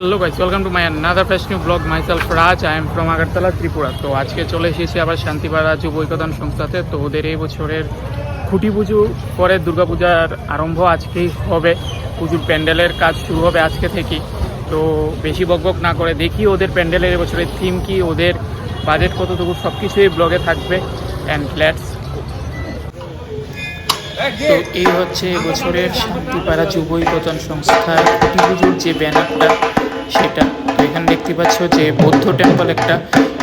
Hello guys welcome to my another fresh new blog myself Raj I am from Agartala Tripura তো আজকে চলে এসেছি আবার শান্তিপাড়া যুব ঐক্যদান সংস্থাতে। তো ওদের এই বছরের খুঁটি পুজো পরে দুর্গাপূজার আরম্ভ আজকেই হবে। পুজোর প্যান্ডেলের কাজ শুরু হবে আজকে থেকেই। তো বেশি বকবক না করে দেখি ওদের প্যান্ডেলের এবছরের থিম কি, ওদের বাজেট কতটুকু সব কিছুই ব্লগে থাকবে। অ্যান্ড লেটস তো এই হচ্ছে এবছরের শান্তিপাড়া যুব ঐকতন সংস্থার খুঁটি পুজোর যে ব্যানারটা, সেটা। তো এখানে দেখতে পাচ্ছ যে বৌদ্ধ টেম্পল একটা,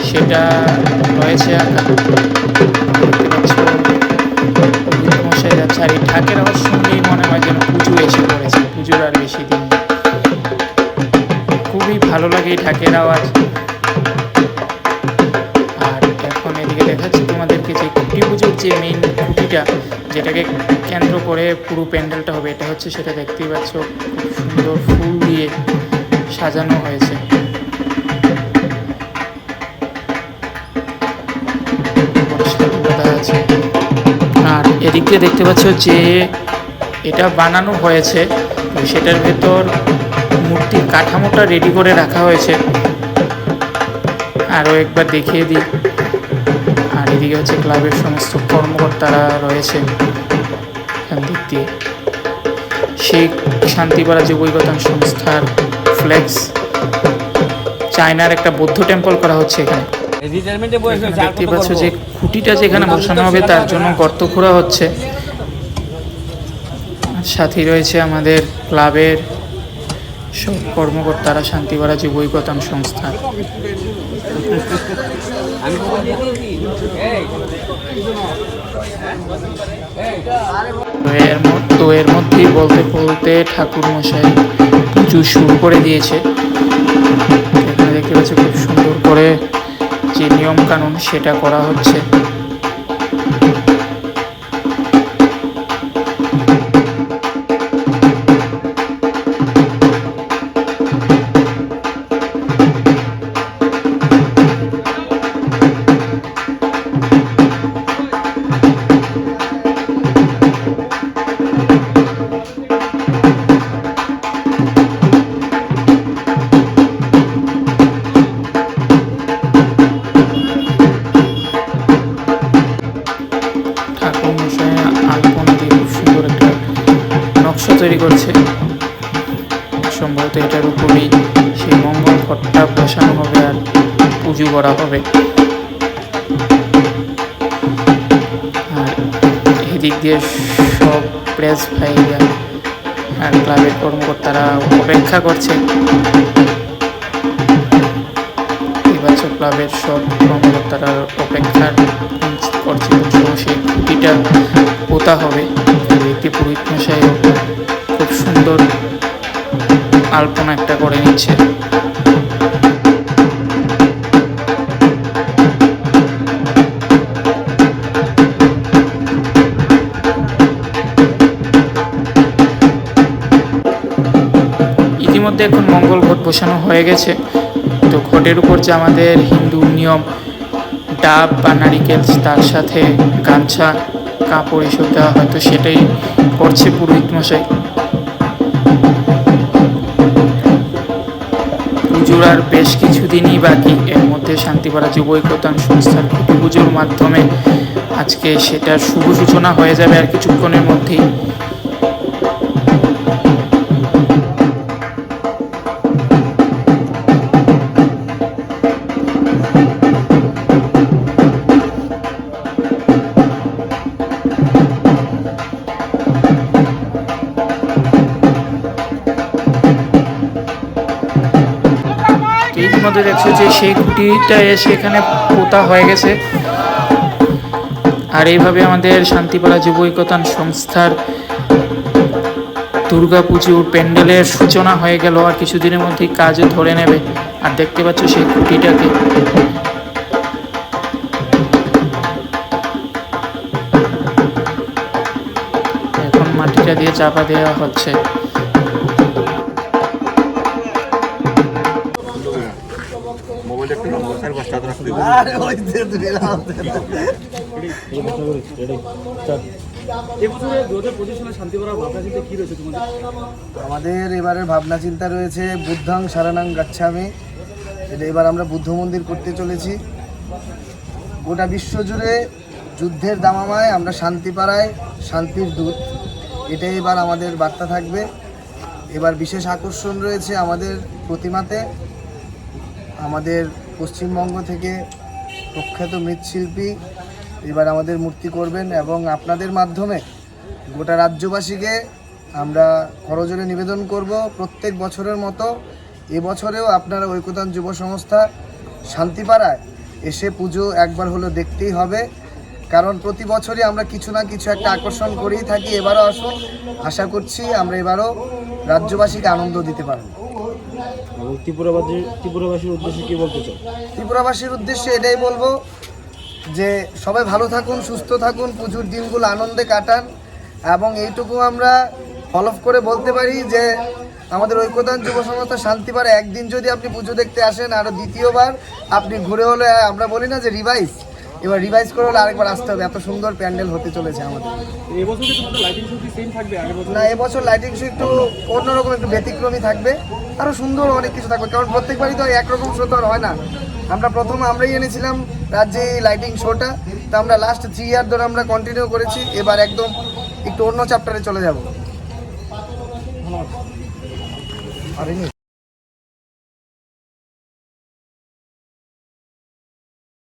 সেটা রয়েছে দেখতে পাচ্ছ মশাই যাচ্ছে। আর এই ঢাকের আওয়াজ শুনলেই মনে হয় যেন পুজো এসে পড়েছে, পুজোর আর বেশি দিন খুবই ভালো লাগে এই ঢাকের আওয়াজ। আর এখন এদিকে দেখাচ্ছি তোমাদেরকে যে খুঁটি পুজোর যে মেইন খুঁটিটা যেটাকে কেন্দ্র করে পুরো প্যান্ডেলটা হবে, এটা হচ্ছে সেটা দেখতেই পাচ্ছ সুন্দর ফুল দিয়ে সাজানো হয়েছে। আর এদিক দিয়ে দেখতে পাচ্ছ যে এটা বানানো হয়েছে সেটার ভেতর মূর্তির কাঠামোটা রেডি করে রাখা হয়েছে। আরও একবার দেখিয়ে দিই। এদিকে হচ্ছে ক্লাবের সমস্ত কর্মকর্তারা রয়েছে দিক দিয়ে। সেই শান্তিপাড়া যুবৈগতন সংস্থার ফ্লেক্স চায়নার একটা বৌদ্ধ টেম্পল করা হচ্ছে এখানে। দেখতে পাচ্ছ যে খুঁটিটা যেখানে বসানো হবে তার জন্য গর্ত খোঁড়া হচ্ছে। সাথেই রয়েছে আমাদের ক্লাবের সব কর্মকর্তারা শান্তিপাড়া আমি কখন দিয়ে তো এর মধ্যেই বলতে বলতে ঠাকুর মশাই পুজো শুরু করে দিয়েছে। এখানে দেখতে পাচ্ছি খুব সুন্দর করে যে নিয়ম কানুন সেটা করা হচ্ছে। তৈরি করছে। সম্ভবত এটার উপরেই সেই মঙ্গল ঘটটা বসানো হবে আর পুজো করা হবে। আর এদিক দিয়ে সব প্রেস ভাইরা আর ক্লাবের কর্মকর্তারা অপেক্ষা করছে। নির্বাচক ক্লাবের সব কর্মকর্তারা অপেক্ষা করছে সেই খুঁটিটা পোতা হবে। একটি পুরোহিত মশাইও খুব সুন্দর আলপনা একটা করে নিচ্ছে। ইতিমধ্যে এখন মঙ্গল ঘট বসানো হয়ে গেছে। তো ঘটের উপর যে আমাদের হিন্দু নিয়ম, ডাব বা নারিকেল তার সাথে গামছা, কাপড় এসব দেওয়া হয়তো সেটাই করছে পুরোহিত মশাই। পুজোর আর বেশ কিছুদিনই বাকি, এর মধ্যে শান্তিপাড়া যুব ঐক্যতান সংস্থার পুজোর মাধ্যমে আজকে সেটার শুভ সূচনা হয়ে যাবে আর কিছুক্ষণের মধ্যেই। মধ্যে দেখছ যে সেই খুঁটিটা এসে এখানে পোতা হয়ে গেছে। আর এইভাবে আমাদের শান্তিপাড়া যুব ঐক্যতান সংস্থার দুর্গা পুজোর প্যান্ডেলের সূচনা হয়ে গেল আর কিছুদিনের মধ্যেই কাজও ধরে নেবে। আর দেখতে পাচ্ছ সেই খুঁটিটাকে। এখন মাটিটা দিয়ে চাপা দেওয়া হচ্ছে। আমাদের এবারের ভাবনা চিন্তা রয়েছে বুদ্ধাং সারানাং গাচ্ছামি। এটা এবার আমরা বুদ্ধ মন্দির করতে চলেছি। গোটা বিশ্ব জুড়ে যুদ্ধের দামামায় আমরা শান্তি পাড়ায় শান্তির দূত। এটাই এবার আমাদের বার্তা থাকবে। এবার বিশেষ আকর্ষণ রয়েছে আমাদের প্রতিমাতে। আমাদের পশ্চিমবঙ্গ থেকে প্রখ্যাত মৃৎশিল্পী এবার আমাদের মূর্তি করবেন এবং আপনাদের মাধ্যমে গোটা রাজ্যবাসীকে আমরা করজোরে নিবেদন করব প্রত্যেক বছরের মতো। এবছরেও আপনারা ঐক্যতান যুব সংস্থা শান্তিপাড়ায় এসে পুজো একবার হলো দেখতেই হবে। কারণ প্রতি বছরই আমরা কিছু না কিছু একটা আকর্ষণ করেই থাকি। এবারও আসুন, আশা করছি আমরা এবারও রাজ্যবাসীকে আনন্দ দিতে পারব। এবং ত্রিপুরাবাসী ত্রিপুরাবাসীর উদ্দেশ্যে কি বলতে চাও? ত্রিপুরাবাসীর উদ্দেশ্যে এটাই বলব যে সবাই ভালো থাকুন, সুস্থ থাকুন, পুজোর দিনগুলো আনন্দে কাটান এবং এইটুকু আমরা ফলো করে বলতে পারি যে আমাদের ঐক্যদান যুব সংস্থা শান্তিবার একদিন যদি আপনি পুজো দেখতে আসেন আরও দ্বিতীয়বার আপনি ঘুরে হলে আমরা বলি না যে রিভাইজ এবার রিভাইজ করে হলে আরেকবার আসতে হবে। এত সুন্দর প্যান্ডেল হতে চলেছে আমাদের। না এবছর লাইটিং শো একটু অন্যরকম একটু ব্যতিক্রমী থাকবে। আরও সুন্দর অনেক কিছু থাকবে কারণ প্রত্যেকবারই তো একরকম শো তো আর হয় না। আমরা প্রথম আমরাই এনেছিলাম রাজ্যে এই লাইটিং শোটা তো আমরা লাস্ট থ্রি ইয়ার ধরে আমরা কন্টিনিউ করেছি। এবার একদম একটু অন্য চ্যাপ্টারে চলে যাব। পারিনি